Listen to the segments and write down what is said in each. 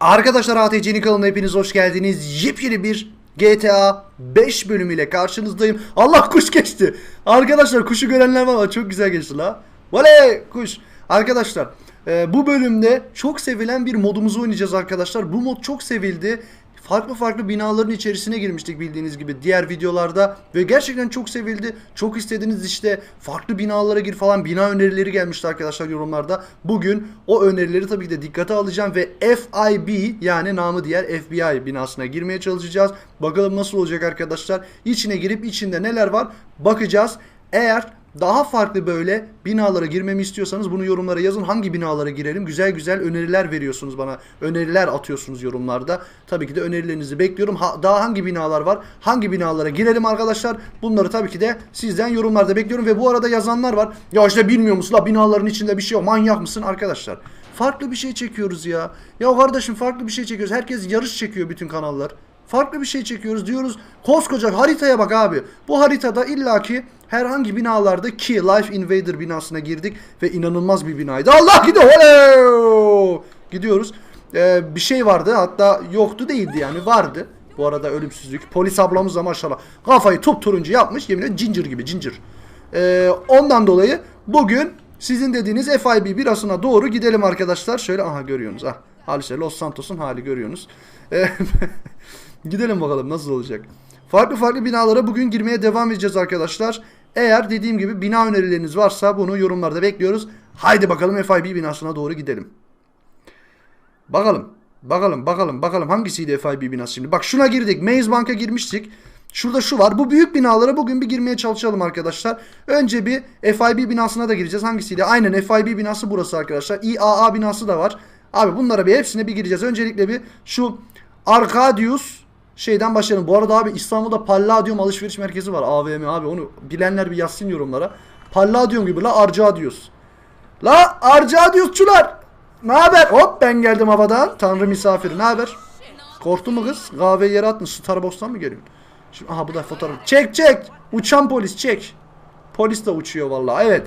Arkadaşlar ATC'nin kanalına hepiniz hoş geldiniz. Yepyeni bir GTA 5 bölümüyle karşınızdayım. Allah kuş geçti. Arkadaşlar kuşu görenler var çok güzel geçti la. Voley kuş. Arkadaşlar e, bu bölümde çok sevilen bir modumuzu oynayacağız arkadaşlar. Bu mod çok sevildi. Farklı farklı binaların içerisine girmiştik bildiğiniz gibi diğer videolarda ve gerçekten çok sevildi. Çok istediğiniz işte farklı binalara gir falan bina önerileri gelmişti arkadaşlar yorumlarda. Bugün o önerileri tabii ki de dikkate alacağım ve FIB yani namı diğer FBI binasına girmeye çalışacağız. Bakalım nasıl olacak arkadaşlar. İçine girip içinde neler var bakacağız. Eğer daha farklı böyle binalara girmemi istiyorsanız bunu yorumlara yazın. Hangi binalara girelim? Güzel güzel öneriler veriyorsunuz bana. Öneriler atıyorsunuz yorumlarda. Tabii ki de önerilerinizi bekliyorum. Ha, daha hangi binalar var? Hangi binalara girelim arkadaşlar? Bunları tabii ki de sizden yorumlarda bekliyorum. Ve bu arada yazanlar var. Ya işte bilmiyor musun la binaların içinde bir şey yok. Manyak mısın arkadaşlar? Farklı bir şey çekiyoruz ya. Ya kardeşim farklı bir şey çekiyoruz. Herkes yarış çekiyor bütün kanallar. Farklı bir şey çekiyoruz diyoruz. Koskoca haritaya bak abi. Bu haritada illaki herhangi binalarda ki Life Invader binasına girdik ve inanılmaz bir binaydı. Allah gidiyor. Hello! Gidiyoruz. Ee, bir şey vardı hatta yoktu değildi yani vardı. Bu arada ölümsüzlük. Polis ablamız da maşallah kafayı top turuncu yapmış. Yemin ederim ginger gibi ginger. Ee, ondan dolayı bugün sizin dediğiniz FIB birasına doğru gidelim arkadaşlar. Şöyle aha görüyorsunuz. Ah, hal işte Los Santos'un hali görüyorsunuz. Ee, gidelim bakalım nasıl olacak. Farklı farklı binalara bugün girmeye devam edeceğiz arkadaşlar. Eğer dediğim gibi bina önerileriniz varsa bunu yorumlarda bekliyoruz. Haydi bakalım FIB binasına doğru gidelim. Bakalım. Bakalım bakalım bakalım hangisiydi FIB binası şimdi. Bak şuna girdik. Maze Bank'a girmiştik. Şurada şu var. Bu büyük binalara bugün bir girmeye çalışalım arkadaşlar. Önce bir FIB binasına da gireceğiz. Hangisiydi? Aynen FIB binası burası arkadaşlar. İAA binası da var. Abi bunlara bir hepsine bir gireceğiz. Öncelikle bir şu Arcadius şeyden başlayalım. Bu arada abi İstanbul'da Palladium alışveriş merkezi var. AVM abi onu bilenler bir yazsın yorumlara. Palladium gibi la Arcadius. La Arcadiusçular. Ne haber? Hop ben geldim havadan. Tanrı misafiri. Ne haber? Korktun mu kız? Kahveyi yere attın. Starbucks'tan mı geliyorsun? Şimdi, aha bu da fotoğraf. Çek çek. Uçan polis çek. Polis de uçuyor vallahi. Evet.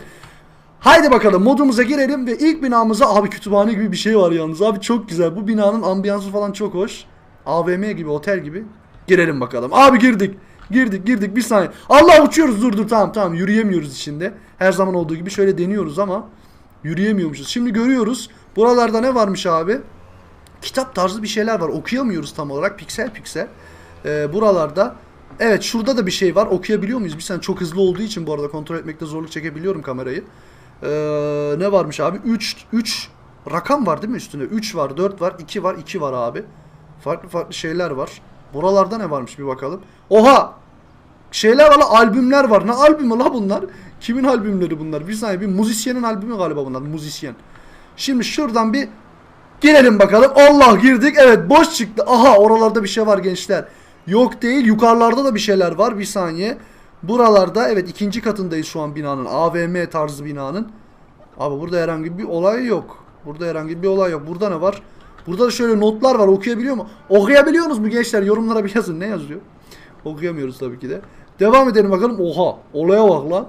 Haydi bakalım modumuza girelim ve ilk binamıza abi kütüphane gibi bir şey var yalnız. Abi çok güzel. Bu binanın ambiyansı falan çok hoş. AVM gibi, otel gibi. Girelim bakalım. Abi girdik. Girdik girdik bir saniye. Allah uçuyoruz dur dur tamam tamam yürüyemiyoruz içinde. Her zaman olduğu gibi şöyle deniyoruz ama yürüyemiyormuşuz. Şimdi görüyoruz. Buralarda ne varmış abi? Kitap tarzı bir şeyler var. Okuyamıyoruz tam olarak piksel piksel. Ee, buralarda Evet şurada da bir şey var. Okuyabiliyor muyuz? Bir saniye çok hızlı olduğu için bu arada kontrol etmekte zorluk çekebiliyorum kamerayı. Ee, ne varmış abi? 3 3 rakam var değil mi üstünde? 3 var, 4 var, 2 var, 2 var abi. Farklı farklı şeyler var. Buralarda ne varmış bir bakalım. Oha! Şeyler var albümler var. Ne albümü la bunlar? Kimin albümleri bunlar? Bir saniye bir müzisyenin albümü galiba bunlar. Müzisyen. Şimdi şuradan bir girelim bakalım. Allah girdik. Evet boş çıktı. Aha oralarda bir şey var gençler. Yok değil. Yukarılarda da bir şeyler var. Bir saniye. Buralarda evet ikinci katındayız şu an binanın. AVM tarzı binanın. Abi burada herhangi bir olay yok. Burada herhangi bir olay yok. Burada ne var? Burada da şöyle notlar var. Okuyabiliyor mu? Okuyabiliyorsunuz mu gençler? Yorumlara bir yazın. Ne yazıyor? Okuyamıyoruz tabii ki de. Devam edelim bakalım. Oha. Olaya bak lan.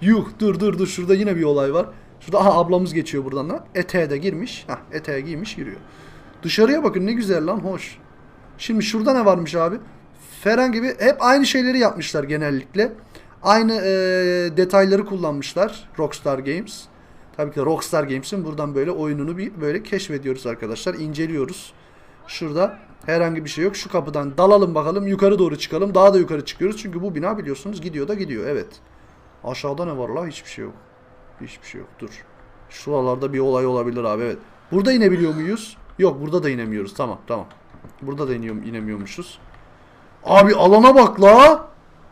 Yuh dur dur dur. Şurada yine bir olay var. Şurada aha ablamız geçiyor buradan lan. Eteğe de girmiş. Hah eteğe giymiş yürüyor. Dışarıya bakın ne güzel lan hoş. Şimdi şurada ne varmış abi? Ferhan gibi hep aynı şeyleri yapmışlar genellikle. Aynı e, detayları kullanmışlar Rockstar Games. Tabii ki Rockstar Games'in buradan böyle oyununu bir böyle keşfediyoruz arkadaşlar. inceliyoruz. Şurada herhangi bir şey yok. Şu kapıdan dalalım bakalım. Yukarı doğru çıkalım. Daha da yukarı çıkıyoruz. Çünkü bu bina biliyorsunuz gidiyor da gidiyor. Evet. Aşağıda ne var la? Hiçbir şey yok. Hiçbir şey yok. Dur. Şuralarda bir olay olabilir abi. Evet. Burada inebiliyor muyuz? Yok burada da inemiyoruz. Tamam tamam. Burada da iniyorum, inemiyormuşuz. Abi alana bak la.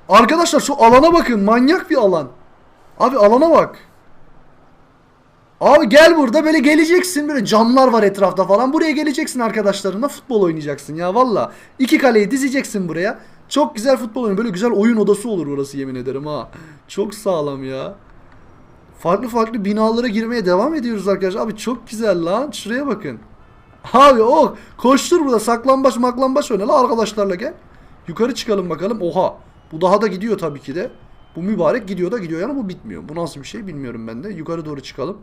Arkadaşlar şu alana bakın. Manyak bir alan. Abi alana bak. Abi gel burada böyle geleceksin böyle camlar var etrafta falan. Buraya geleceksin arkadaşlarınla futbol oynayacaksın ya valla. İki kaleyi dizeceksin buraya. Çok güzel futbol oyunu. Böyle güzel oyun odası olur burası yemin ederim ha. Çok sağlam ya. Farklı farklı binalara girmeye devam ediyoruz arkadaşlar. Abi çok güzel lan. Şuraya bakın. Abi oh koştur burada saklambaç maklambaç oyna la arkadaşlarla gel. Yukarı çıkalım bakalım. Oha. Bu daha da gidiyor tabii ki de. Bu mübarek gidiyor da gidiyor yani bu bitmiyor. Bu nasıl bir şey bilmiyorum ben de. Yukarı doğru çıkalım.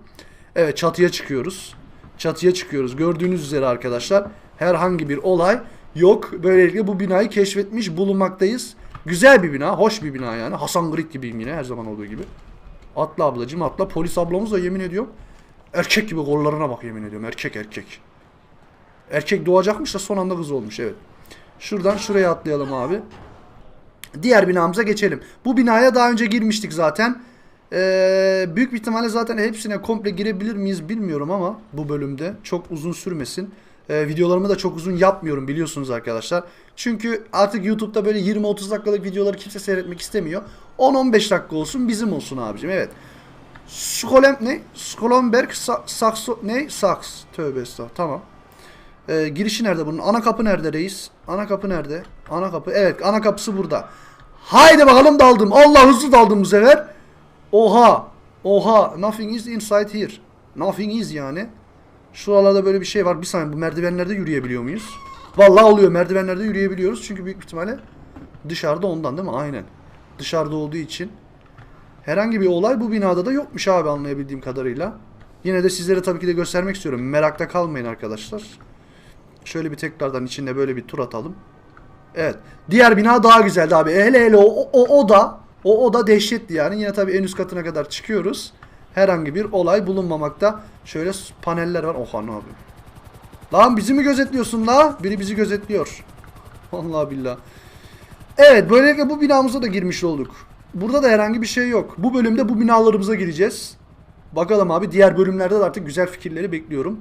Evet çatıya çıkıyoruz. Çatıya çıkıyoruz. Gördüğünüz üzere arkadaşlar herhangi bir olay yok. Böylelikle bu binayı keşfetmiş bulunmaktayız. Güzel bir bina, hoş bir bina yani. Hasan Grit gibiyim yine her zaman olduğu gibi. Atla ablacım atla. Polis ablamız da yemin ediyorum. Erkek gibi kollarına bak yemin ediyorum. Erkek erkek. Erkek doğacakmış da son anda kız olmuş evet. Şuradan şuraya atlayalım abi. Diğer binamıza geçelim. Bu binaya daha önce girmiştik zaten. Ee, büyük bir ihtimalle zaten hepsine komple girebilir miyiz bilmiyorum ama bu bölümde çok uzun sürmesin. Ee, videolarımı da çok uzun yapmıyorum biliyorsunuz arkadaşlar. Çünkü artık YouTube'da böyle 20-30 dakikalık videoları kimse seyretmek istemiyor. 10-15 dakika olsun bizim olsun abicim evet. Skolem ne? Skolenberg Sa- Sakso ne? Saks. Tövbe estağfurullah. Tamam. Ee, girişi nerede bunun? Ana kapı nerede reis? Ana kapı nerede? Ana kapı. Evet ana kapısı burada. Haydi bakalım daldım. Allah hızlı daldım bu sefer. Oha. Oha. Nothing is inside here. Nothing is yani. Şuralarda böyle bir şey var. Bir saniye bu merdivenlerde yürüyebiliyor muyuz? Vallahi oluyor. Merdivenlerde yürüyebiliyoruz. Çünkü büyük ihtimalle dışarıda ondan değil mi? Aynen. Dışarıda olduğu için. Herhangi bir olay bu binada da yokmuş abi anlayabildiğim kadarıyla. Yine de sizlere tabii ki de göstermek istiyorum. Merakta kalmayın arkadaşlar. Şöyle bir tekrardan içinde böyle bir tur atalım. Evet. Diğer bina daha güzeldi abi. Hele hele o, o oda o oda dehşetti yani. Yine tabii en üst katına kadar çıkıyoruz. Herhangi bir olay bulunmamakta. Şöyle paneller var. Oha ne yapıyor? Lan bizi mi gözetliyorsun la? Biri bizi gözetliyor. Vallahi billah. Evet böylelikle bu binamıza da girmiş olduk. Burada da herhangi bir şey yok. Bu bölümde bu binalarımıza gireceğiz. Bakalım abi diğer bölümlerde de artık güzel fikirleri bekliyorum.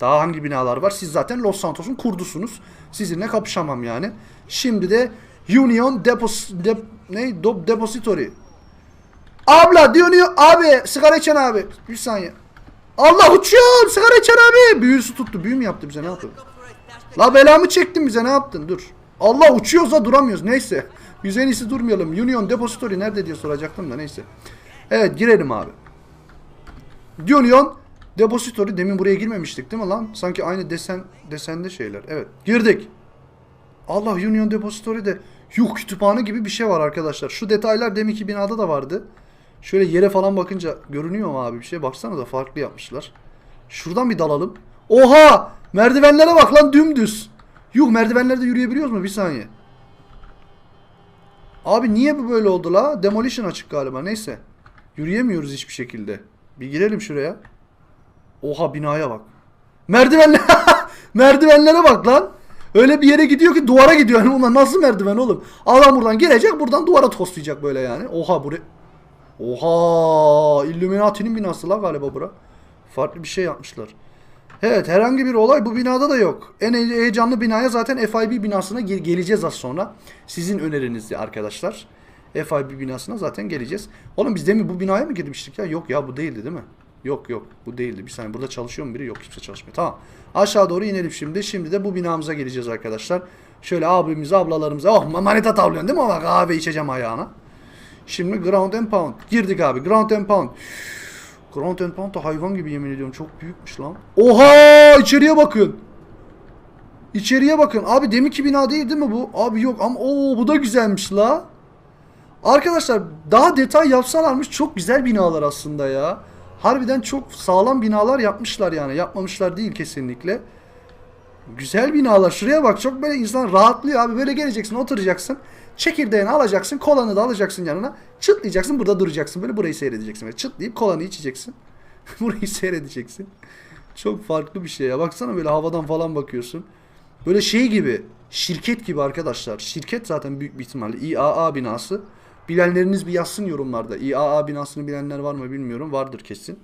Daha hangi binalar var? Siz zaten Los Santos'un kurdusunuz. Sizinle kapışamam yani. Şimdi de Union Depos Dep ne? Do Depository. Abla diyor abi sigara içen abi. Bir saniye. Allah uçuyor sigara içen abi. Büyüsü tuttu. Büyü mü yaptı bize ne yaptı? La belamı çektin bize ne yaptın? Dur. Allah uçuyoruz da duramıyoruz. Neyse. Biz en iyisi durmayalım. Union Depository nerede diye soracaktım da neyse. Evet girelim abi. Union Depository demin buraya girmemiştik değil mi lan? Sanki aynı desen desende şeyler. Evet. Girdik. Allah Union Depository'de yuh kütüphane gibi bir şey var arkadaşlar. Şu detaylar deminki binada da vardı. Şöyle yere falan bakınca görünüyor mu abi bir şey? Baksana da farklı yapmışlar. Şuradan bir dalalım. Oha! Merdivenlere bak lan dümdüz. Yuh merdivenlerde yürüyebiliyoruz mu? Bir saniye. Abi niye bu böyle oldu la? Demolition açık galiba. Neyse. Yürüyemiyoruz hiçbir şekilde. Bir girelim şuraya. Oha binaya bak. Merdivenler merdivenlere bak lan. Öyle bir yere gidiyor ki duvara gidiyor. Yani bunlar nasıl merdiven oğlum? Adam buradan gelecek buradan duvara toslayacak böyle yani. Oha buraya. Oha Illuminati'nin binası la galiba bura. Farklı bir şey yapmışlar. Evet herhangi bir olay bu binada da yok. En he- heyecanlı binaya zaten FIB binasına ge- geleceğiz az sonra. Sizin önerinizdi arkadaşlar. FIB binasına zaten geleceğiz. Oğlum biz demin bu binaya mı girmiştik ya? Yok ya bu değildi değil mi? Yok yok bu değildi. Bir saniye burada çalışıyor mu biri? Yok kimse çalışmıyor. Tamam. Aşağı doğru inelim şimdi. Şimdi de bu binamıza geleceğiz arkadaşlar. Şöyle abimize ablalarımıza. Oh manita tavlıyorsun değil mi? Ama kahve içeceğim ayağına. Şimdi Ground and Pound. Girdik abi. Ground and Pound. Ground and Pound da hayvan gibi yemin ediyorum. Çok büyükmüş lan. Oha! içeriye bakın. İçeriye bakın. Abi deminki bina değil değil mi bu? Abi yok ama o bu da güzelmiş la. Arkadaşlar daha detay yapsalarmış çok güzel binalar aslında ya. Harbiden çok sağlam binalar yapmışlar yani. Yapmamışlar değil kesinlikle. Güzel binalar. Şuraya bak çok böyle insan rahatlıyor abi. Böyle geleceksin oturacaksın. Çekirdeğini alacaksın. Kolanı da alacaksın yanına. Çıtlayacaksın burada duracaksın. Böyle burayı seyredeceksin. Böyle çıtlayıp kolanı içeceksin. burayı seyredeceksin. Çok farklı bir şey ya. Baksana böyle havadan falan bakıyorsun. Böyle şey gibi. Şirket gibi arkadaşlar. Şirket zaten büyük bir ihtimalle. İAA binası. Bilenleriniz bir yazsın yorumlarda. İAA binasını bilenler var mı bilmiyorum. Vardır kesin.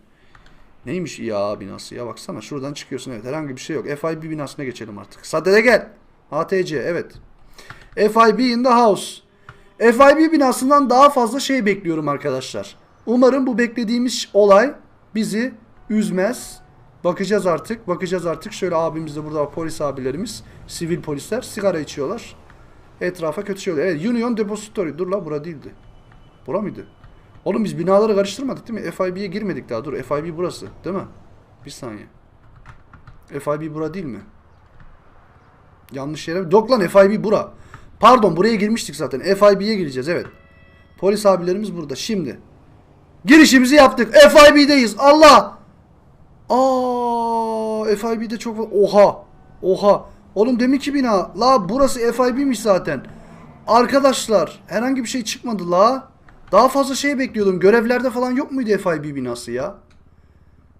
Neymiş İAA binası ya baksana şuradan çıkıyorsun evet herhangi bir şey yok. FIB binasına geçelim artık. Sadede gel. ATC evet. FIB in the house. FIB binasından daha fazla şey bekliyorum arkadaşlar. Umarım bu beklediğimiz olay bizi üzmez. Bakacağız artık. Bakacağız artık. Şöyle abimiz de burada polis abilerimiz. Sivil polisler sigara içiyorlar. Etrafa kötü şey oluyor. Evet Union Depository. Dur la bura değildi. Bura mıydı? Oğlum biz binaları karıştırmadık değil mi? FIB'ye girmedik daha. Dur FIB burası. Değil mi? Bir saniye. FIB bura değil mi? Yanlış yere... Yok lan FIB bura. Pardon buraya girmiştik zaten. FIB'ye gireceğiz evet. Polis abilerimiz burada. Şimdi. Girişimizi yaptık. FIB'deyiz. Allah! Aa, FIB'de çok... Oha! Oha! Oğlum deminki bina. La burası FIB'miş zaten. Arkadaşlar herhangi bir şey çıkmadı la. Daha fazla şey bekliyordum. Görevlerde falan yok muydu FIB binası ya?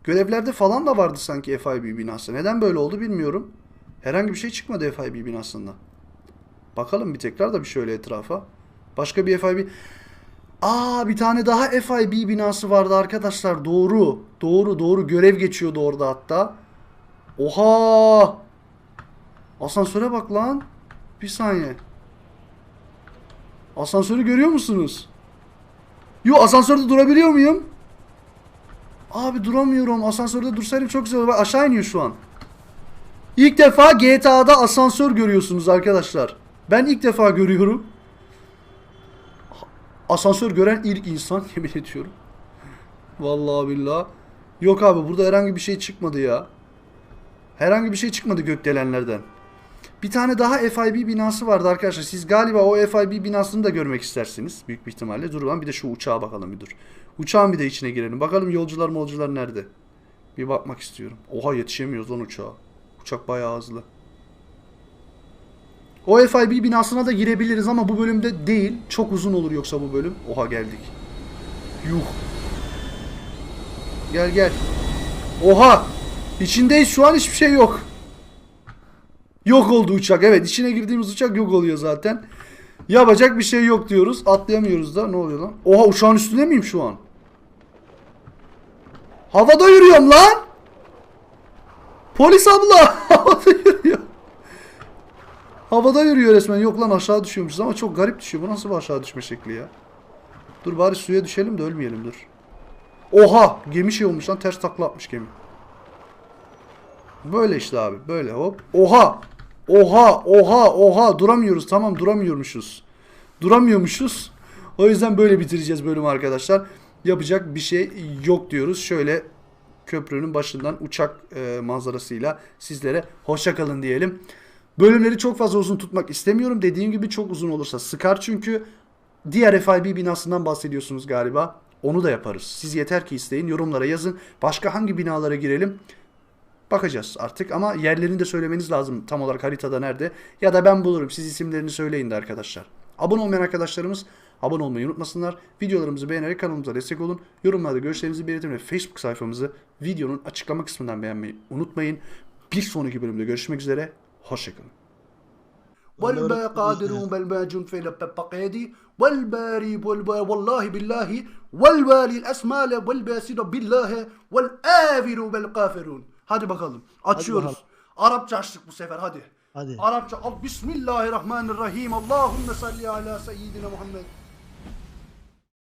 Görevlerde falan da vardı sanki FIB binası. Neden böyle oldu bilmiyorum. Herhangi bir şey çıkmadı FIB binasında. Bakalım bir tekrar da bir şöyle etrafa. Başka bir FIB... Aa bir tane daha FIB binası vardı arkadaşlar. Doğru. Doğru doğru. Görev geçiyordu orada hatta. Oha! Asansöre bak lan. Bir saniye. Asansörü görüyor musunuz? Yo asansörde durabiliyor muyum? Abi duramıyorum. Asansörde dursaydım çok güzel olur. Bak aşağı iniyor şu an. İlk defa GTA'da asansör görüyorsunuz arkadaşlar. Ben ilk defa görüyorum. Asansör gören ilk insan yemin ediyorum. Vallahi billahi. Yok abi burada herhangi bir şey çıkmadı ya. Herhangi bir şey çıkmadı gökdelenlerden. Bir tane daha FIB binası vardı arkadaşlar. Siz galiba o FIB binasını da görmek istersiniz. Büyük bir ihtimalle. Dur lan bir de şu uçağa bakalım bir dur. Uçağın bir de içine girelim. Bakalım yolcular molcular nerede? Bir bakmak istiyorum. Oha yetişemiyoruz lan uçağa. Uçak bayağı hızlı. O FIB binasına da girebiliriz ama bu bölümde değil. Çok uzun olur yoksa bu bölüm. Oha geldik. Yuh. Gel gel. Oha. İçindeyiz şu an hiçbir şey yok. Yok oldu uçak. Evet içine girdiğimiz uçak yok oluyor zaten. Yapacak bir şey yok diyoruz. Atlayamıyoruz da. Ne oluyor lan? Oha uçağın üstünde miyim şu an? Havada yürüyorum lan. Polis abla. Havada yürüyor. Havada yürüyor resmen. Yok lan aşağı düşüyormuşuz ama çok garip düşüyor. Bu nasıl bir aşağı düşme şekli ya? Dur bari suya düşelim de ölmeyelim dur. Oha! Gemi şey olmuş lan ters takla atmış gemi. Böyle işte abi. Böyle hop. Oha! Oha! Oha! Oha! Duramıyoruz. Tamam duramıyormuşuz. Duramıyormuşuz. O yüzden böyle bitireceğiz bölümü arkadaşlar. Yapacak bir şey yok diyoruz. Şöyle köprünün başından uçak e, manzarasıyla sizlere hoşça kalın diyelim. Bölümleri çok fazla uzun tutmak istemiyorum. Dediğim gibi çok uzun olursa sıkar çünkü diğer FIB binasından bahsediyorsunuz galiba. Onu da yaparız. Siz yeter ki isteyin. Yorumlara yazın. Başka hangi binalara girelim? Bakacağız artık ama yerlerini de söylemeniz lazım tam olarak haritada nerede. Ya da ben bulurum. Siz isimlerini söyleyin de arkadaşlar. Abone olmayan arkadaşlarımız abone olmayı unutmasınlar. Videolarımızı beğenerek kanalımıza destek olun. Yorumlarda görüşlerinizi belirtin ve Facebook sayfamızı videonun açıklama kısmından beğenmeyi unutmayın. Bir sonraki bölümde görüşmek üzere. Hoşçakalın. والقادرون بالماجون في البقيدي والباري والب- والله بالله والوالي الأسمال والباسد بالله والآفر بالقافرون Hadi bakalım. Açıyoruz. bakalım. Arapça açtık bu sefer hadi. Hadi. Arapça. Al Bismillahirrahmanirrahim. Allahümme salli ala seyyidina Muhammed.